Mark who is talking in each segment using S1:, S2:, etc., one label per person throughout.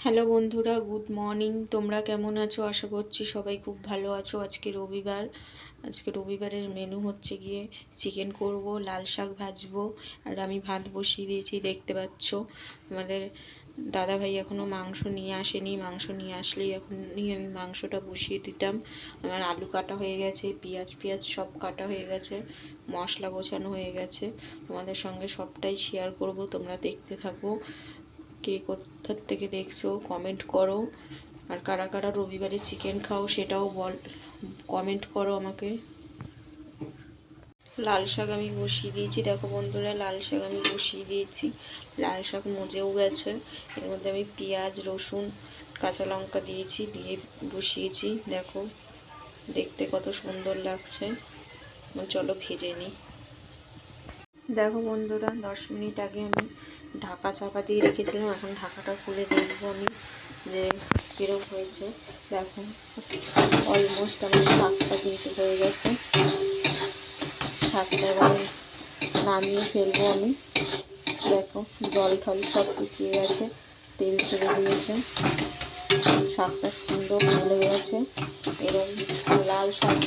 S1: Hello বন্ধুরা, good morning. তোমরা কেমন আছো? আশা করছি সবাই খুব ভালো আছো। আজকে রবিবার। আজকে রবিবারের মেনু হচ্ছে গিয়ে চিকেন করব, লাল শাক ভাজবো, আর আমি ভাত বসিয়ে দিয়েছি, দেখতে পাচ্ছ। আমাদের দাদা ভাই এখনও মাংস নিয়ে আসেনি। মাংস নিয়ে আসলেই এখনই আমি মাংসটা বসিয়ে দিতাম। আমার আলু কাটা হয়ে গেছে, পেঁয়াজ পেঁয়াজ সব কাটা হয়ে গেছে, মশলা গোছানো হয়ে গেছে। তোমাদের সঙ্গে সবটাই শেয়ার করব, তোমরা দেখতে থাকো। কে কোথার থেকে দেখছ? কমেন্ট করো। আর কারা কারা রবিবারে চিকেন খাও সেটাও বল কমেন্ট করো আমাকে। লাল শাক আমি বসিয়ে দিয়েছি। দেখো বন্ধুরা, লাল শাক আমি বসিয়ে দিয়েছি। লাল শাক মজেও গেছে। এর মধ্যে আমি পেঁয়াজ, রসুন, কাঁচা লঙ্কা দিয়েছি, দিয়ে বসিয়েছি। দেখো, দেখতে কত সুন্দর লাগছে। চলো ভেজে নিই। দেখো বন্ধুরা, দশ মিনিট আগে আমি ঢাকা চাপা দিয়ে রেখেছিলাম, এখন ঢাকাটা খুলে দেখব আমি যে কীরকম হয়েছে। দেখো অলমোস্ট আমার শাকটা কিন্তু হয়ে গেছে। শাকটা এবার নামিয়ে ফেলব আমি। দেখো, জল ঠল সব শুকিয়ে গেছে, তেল ছেড়ে দিয়েছে। শাকটা সুন্দর ফুলে গেছে। এরকম লাল শাক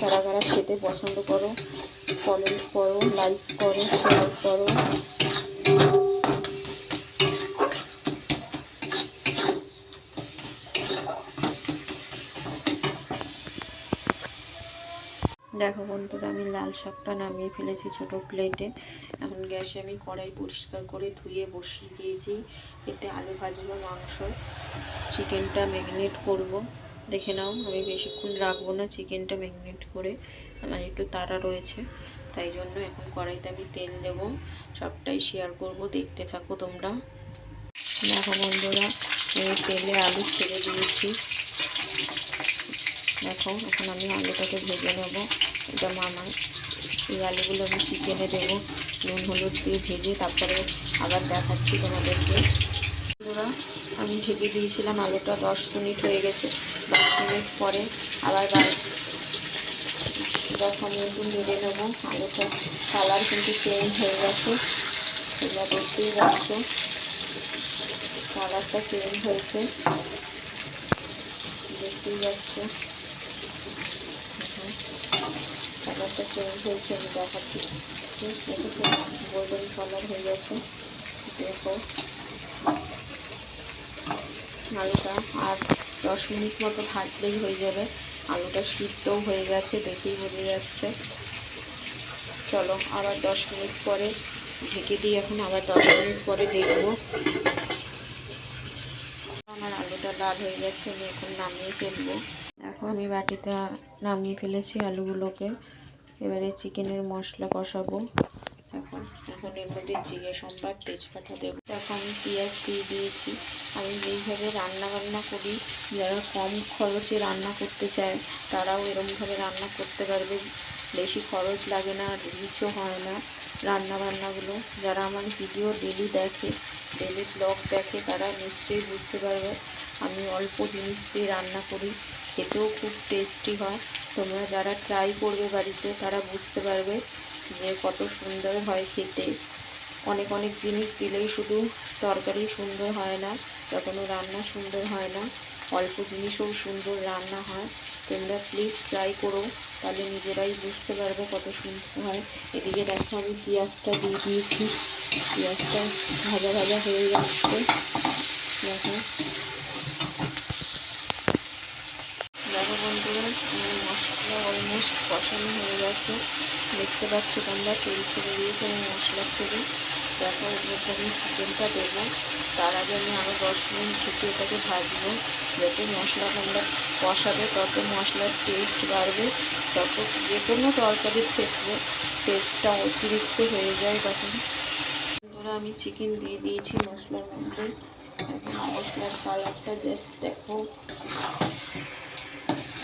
S1: কারা কারা খেতে পছন্দ করো কমেন্ট করো লাইক করো শেয়ার করো। দেখো বন্ধুরা, আমি লাল শাকটা নামিয়ে ফেলেছি ছোট প্লেটে এখন গ্যাসে আমি কড়াই পরিষ্কার করে ধুয়ে বসিয়ে দিয়েছি। এতে আলু ভাজবো মাংস, চিকেনটা ম্যাগনেট করব। দেখে নাও, আমি বেশিক্ষণ রাখব না চিকেনটা ম্যাগনেট করে। আমার একটু তাড়া রয়েছে, তাই জন্য এখন কড়াইতে আমি তেল দেবো। সবটাই শেয়ার করব, দেখতে থাকো তোমরা। দেখো বন্ধুরা, আমি তেলে আলু ছেড়ে দিয়েছি। দেখো, এখন আমি আলুটাকে ভেজে নেব। এটা মামার এই আলুগুলো আমি চিকেনে দেবো। নুন, হলুদ দিয়ে ভেজে তারপরে আবার দেখাচ্ছি তোমাদেরকে। বন্ধুরা, আমি ঢেকে দিয়েছিলাম আলুটা, দশ মিনিট হয়ে গেছে, দশ মিনিট পরে আবার দশ মিনিট ভেজে নেব। আলুটা কালার কিন্তু চেঞ্জ হয়ে গেছে। তোমরা দেখতেই পাচ্ছ। কালারটা চেঞ্জ হয়েছে। দেখতেই পাচ্ছ। কালারটা চেঞ্জ হয়েছে, আমি দেখাচ্ছি। দেখেছি গোল্ডেন কালার হয়ে গেছে। দেখো। আলুটা আর দশ মিনিট মতো ভাজলেই হয়ে যাবে। আলুটা সিদ্ধও হয়ে গেছে, দেখেই বোঝা যাচ্ছে। চলো, আবার দশ মিনিট পরে ঢেকে দিই এখন আবার দশ মিনিট পরে দেখব। আমার আলুটা লাল হয়ে গেছে, আমি এখন নামিয়ে ফেলব। এখন আমি বাটিতে নামিয়ে ফেলেছি আলুগুলোকে। এবারে চিকেনের মশলা কষাবো। এখন এখন এর মধ্যে জিরে সম্বাদ তেজপাতা দেবো। এখন পেঁয়াজ দিয়ে দিয়েছি। আমি যেইভাবে রান্না বান্না করি, যারা কম খরচে রান্না করতে চায়, তারাও এরমভাবে রান্না করতে পারবে। বেশি খরচ লাগে না রিচও হয় না রান্না বান্নাগুলো। যারা আমার ভিডিও ডেলি দেখে, ডেলি ব্লগ দেখে, তারা নিশ্চয়ই বুঝতে পারবে। আমি অল্প জিনিস দিয়ে রান্না করি। খেতেও খুব টেস্টি হয়। তোমরা যারা ট্রাই করবে বাড়িতে, তারা বুঝতে পারবে যে কত সুন্দর হয় খেতে। অনেক অনেক জিনিস দিলেই শুধু তরকারি সুন্দর হয় না বা কোনো রান্না সুন্দর হয় না। অল্প জিনিসও সুন্দর রান্না হয়। তোমরা প্লিজ ট্রাই করো, তাহলে নিজেরাই বুঝতে পারবে কত সুন্দর হয়। এদিকে দেখো আমি পেঁয়াজটা দিয়ে দিয়েছি। পেঁয়াজটা ভাজা ভাজা হয়ে যাচ্ছে দেখো। বন্ধুরা মশলা অলমোস্ট কষানো হয়ে গেছে। দেখতে পাচ্ছ তোমরা, তেল ছেড়ে দিয়েছে আমি মশলার থেকে দেখো এর আমি চিকেনটা দেবো। তার আগে আমি আরও দশ মিনিট ঢুকে এটাকে ভাজবো। যত মশলা তোমরা কষাবে, তত মশলার টেস্ট বাড়বে। তত যে কোনো তরকারির ক্ষেত্রে টেস্টটা অতিরিক্ত হয়ে যায় তখন। ধরো আমি চিকেন দিয়ে দিয়েছি মশলার মধ্যে। মশলার কালারটা জাস্ট দেখো।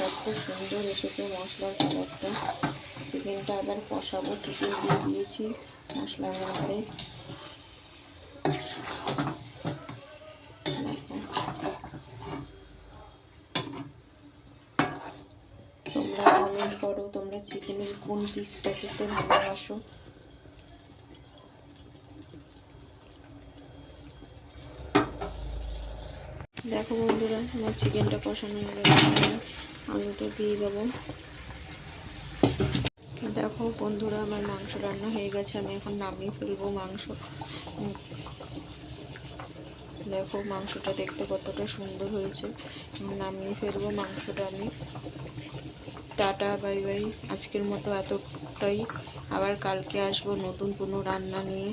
S1: কত সুন্দর এসেছে, মশলার কালারটা চিকেনটা আবার কষাবো, চিকেন দিয়ে দিয়েছি মশলার মধ্যে। তোমরা কমেন্ট করো, তোমরা চিকেনের কোন পিসটা খেতে ভালোবাসো। দেখো বন্ধুরা, আমার চিকেনটা কষানো হয়ে গেছে। আলুটা দিয়ে দেবো। দেখো বন্ধুরা, আমার মাংস রান্না হয়ে গেছে, আমি এখন নামিয়ে ফেলব মাংস। দেখো মাংসটা দেখতে কতটা সুন্দর হয়েছে। নামিয়ে ফেলব মাংসটা আমি। Tata, bye bye. আজকের মতো এতটাই। আবার কালকে আসব নতুন কোনো রান্না নিয়ে।